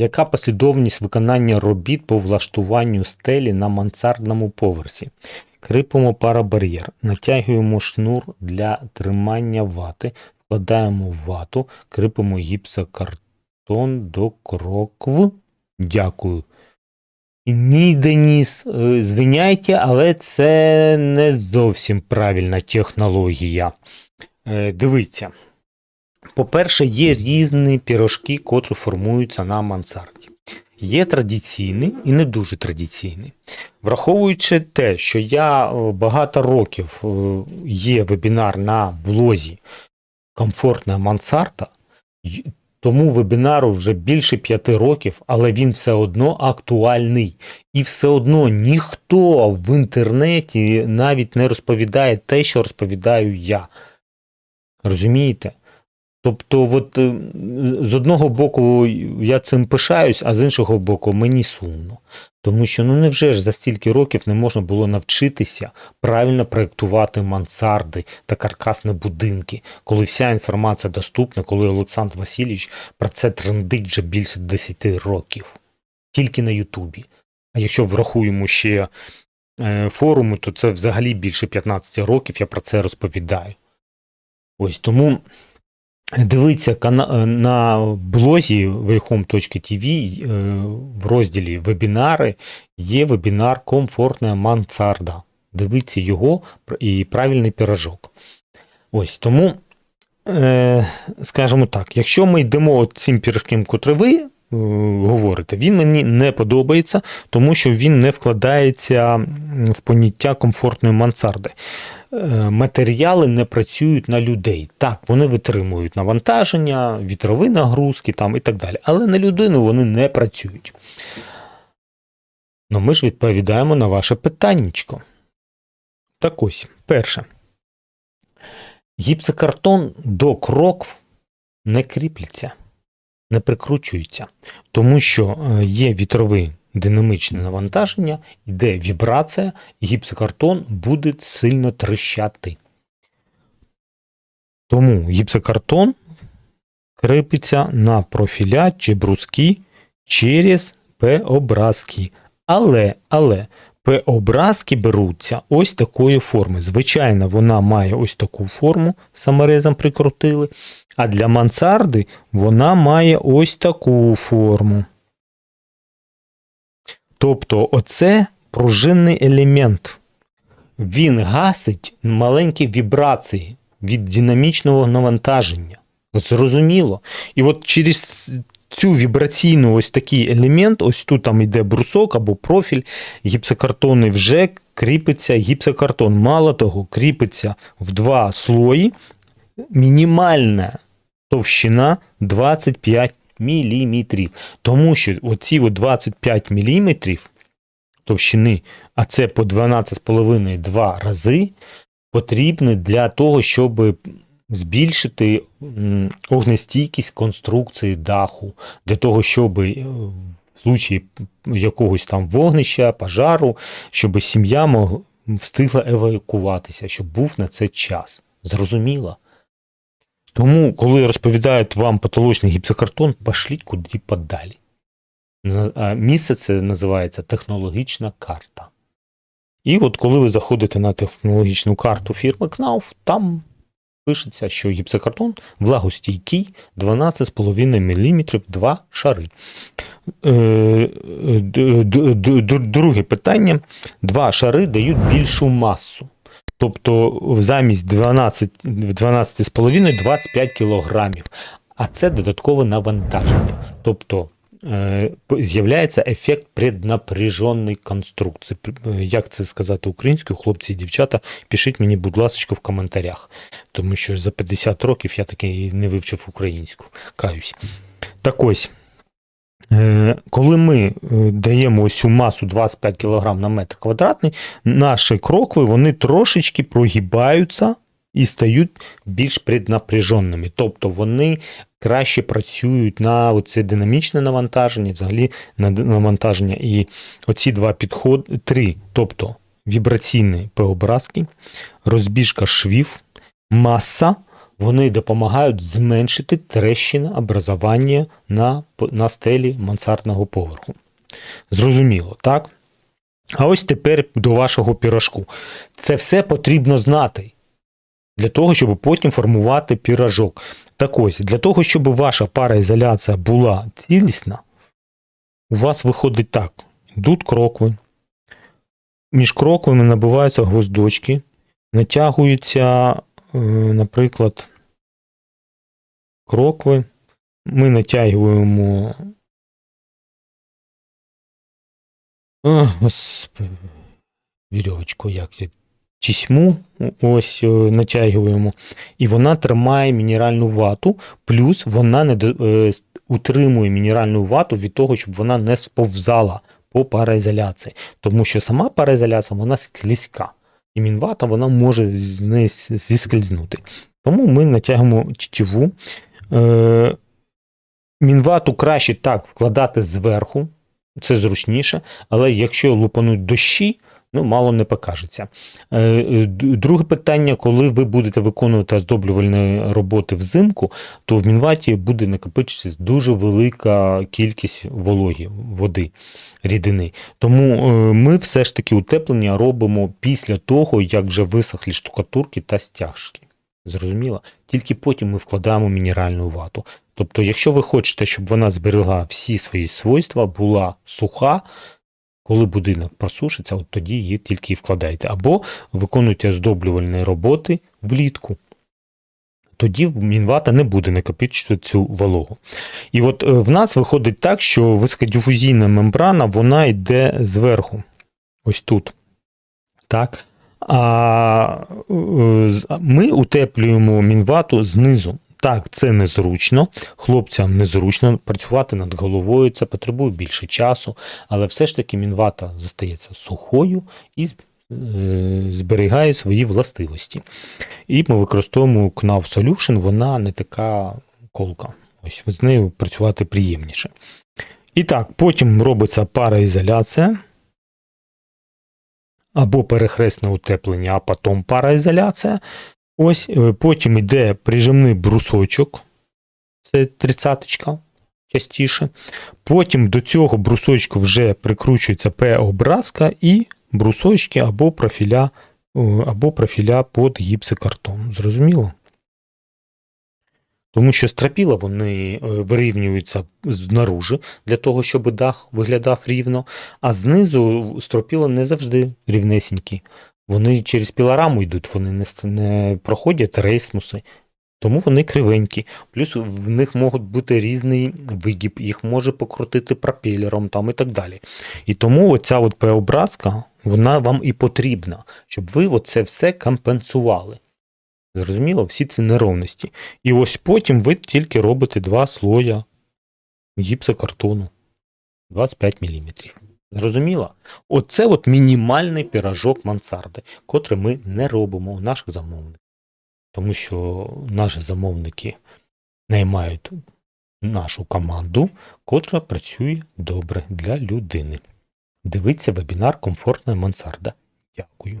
яка послідовність виконання робіт по влаштуванню стелі на мансардному поверсі? Кріпимо парабар'єр, натягуємо шнур для тримання вати, вкладаємо вату, кріпимо гіпсокартон до крокв. Дякую. Ні, Деніс, е, звиняйте, але це не зовсім правильна технологія. Е, Дивіться. По-перше, є різні пірожки, котрі формуються на мансарді. Є традиційні і не дуже традиційні. Враховуючи те, що я е, багато років е, є вебінар на блозі Комфортна мансарда, тому вебінару вже більше п'яти років, але він все одно актуальний. І все одно ніхто в інтернеті навіть не розповідає те, що розповідаю я. Розумієте? Тобто, от е, з одного боку я цим пишаюсь, а з іншого боку, мені сумно. Тому що ну невже ж за стільки років не можна було навчитися правильно проєктувати мансарди та каркасні будинки, коли вся інформація доступна, коли Олександр Васильович про це трендить вже більше 10 років. Тільки на Ютубі. А якщо врахуємо ще е, форуми, то це взагалі більше 15 років я про це розповідаю. Ось тому дивіться кана- е, на блозі wayhome.tv е, в розділі вебінари є вебінар Комфортна мансарда. Дивіться його і правильний пірожок. Ось тому, е, скажімо так, якщо ми йдемо цим пірожком, котрий ви говорите, він мені не подобається, тому що він не вкладається в поняття комфортної мансарди. Е, Матеріали не працюють на людей. Так, вони витримують навантаження, вітрові нагрузки там і так далі. Але на людину вони не працюють. Ну ми ж відповідаємо на ваше питаннячко. Так ось, перше. Гіпсокартон до крокв не кріпляться, не прикручується, тому що е, є вітрове динамічне навантаження, йде вібрація, гіпсокартон буде сильно тріщати. Тому гіпсокартон кріпиться на профіля чи бруски через П-образки. Але, але П-образки беруться ось такої форми. Звичайно, вона має ось таку форму, саморезом прикрутили, а для мансарди вона має ось таку форму. Тобто, оце пружинний елемент. Він гасить маленькі вібрації від динамічного навантаження. Зрозуміло. І от через цю вібраційну ось такий елемент, ось тут там йде брусок або профіль гіпсокартонний, вже кріпиться гіпсокартон. Мало того, кріпиться в два слої. Мінімальна товщина 25 мм. Тому що оці от 25 мм товщини, а це по 12,5 два рази, потрібні для того, щоб збільшити огнестійкість конструкції даху, для того, щоб е, в случаї якогось там вогнища, пожару, щоб сім'я встигла евакуватися, щоб був на це час. Зрозуміло? Тому, коли розповідають вам патологічний гіпсокартон, пошліть куди подалі. Місце це називається технологічна карта. І от коли ви заходите на технологічну карту фірми Knauf, там пишеться, що гіпсокартон влагостійкий 12,5 мм два шари. Е, д- Друге питання: два шари дають більшу масу. Тобто замість 12, 12,5 25 кілограмів. А це додаткове навантаження. Тобто е, з'являється ефект преднапряженої конструкції. Е, Як це сказати українською, хлопці і дівчата, пишіть мені, будь ласка, в коментарях. Тому що за 50 років я таки не вивчив українську. Каюсь. Так ось. Е, Коли ми е, даємо ось цю масу 25 кг на метр квадратний, наші крокви вони трошечки прогибаються і стають більш преднапряженими. Тобто вони краще працюють на оце динамічне навантаження, взагалі на навантаження. І оці два підходи, три, тобто вібраційні П-образки, розбіжка швів, маса, Вони допомагають зменшити трещина образування на, на стелі мансардного поверху. Зрозуміло, так? А ось тепер до вашого пірожку. Це все потрібно знати для того, щоб потім формувати пірожок. Так ось, для того, щоб ваша параізоляція була цілісна, у вас виходить так: йдуть крокви, між кроквами набиваються гвоздочки, натягуються, наприклад, крокви. Ми натягуємо. О, вірьовочку, як я. Тісьму ось е, натягуємо, і вона тримає мінеральну вату, плюс вона не е, утримує мінеральну вату від того, щоб вона не сповзала по параізоляції. Тому що сама параізоляція вона склізька, і мінвата вона може з неї зіскользнути. Тому ми натягуємо тітіву. Е, мінвату краще так вкладати зверху, це зручніше, але якщо лупануть дощі, ну мало не покажеться. Е, е, Друге питання, коли ви будете виконувати оздоблювальні роботи взимку, то в мінваті буде накопичитись дуже велика кількість вологі, води, рідини. Тому е, ми все ж таки утеплення робимо після того, як вже висохлі штукатурки та стяжки. Зрозуміло? Тільки потім ми вкладаємо мінеральну вату. Тобто, якщо ви хочете, щоб вона зберегла всі свої свойства, була суха, коли будинок просушиться, от тоді її тільки і вкладайте. Або виконуйте оздоблювальні роботи влітку. Тоді мінвата не буде накопичувати цю вологу. І от е, в нас виходить так, що високодифузійна мембрана вона йде зверху. Ось тут. Так. А е, ми утеплюємо мінвату знизу. Так, це незручно. Хлопцям незручно працювати над головою, це потребує більше часу, але все ж таки мінвата застається сухою і е, зберігає свої властивості. І ми використовуємо Knauf Solution, вона не така колка. Ось з нею працювати приємніше. І так, потім робиться параізоляція або перехресне утеплення, а потім параізоляція. Ось е, потім йде прижимний брусочок, це тридцяточка частіше. Потім до цього брусочку вже прикручується П-образка і брусочки або профіля, е, або профіля під гіпсокартон. Зрозуміло? Тому що стропіла вони е, вирівнюються знаружи для того, щоб дах виглядав рівно, а знизу стропіла не завжди рівнесенькі. Вони через пілораму йдуть, вони не, не проходять рейсмуси, тому вони кривенькі. Плюс в них можуть бути різний вигіб, їх може покрутити пропелером там і так далі. І тому оця от П-образка, вона вам і потрібна, щоб ви оце все компенсували. Зрозуміло, всі ці неровності. І ось потім ви тільки робите два слоя гіпсокартону 25 мм. Зрозуміло? Оце от мінімальний піражок мансарди, котрий ми не робимо у наших замовників. Тому що наші замовники наймають нашу команду, котра працює добре для людини. Дивіться вебінар Комфортна мансарда. Дякую.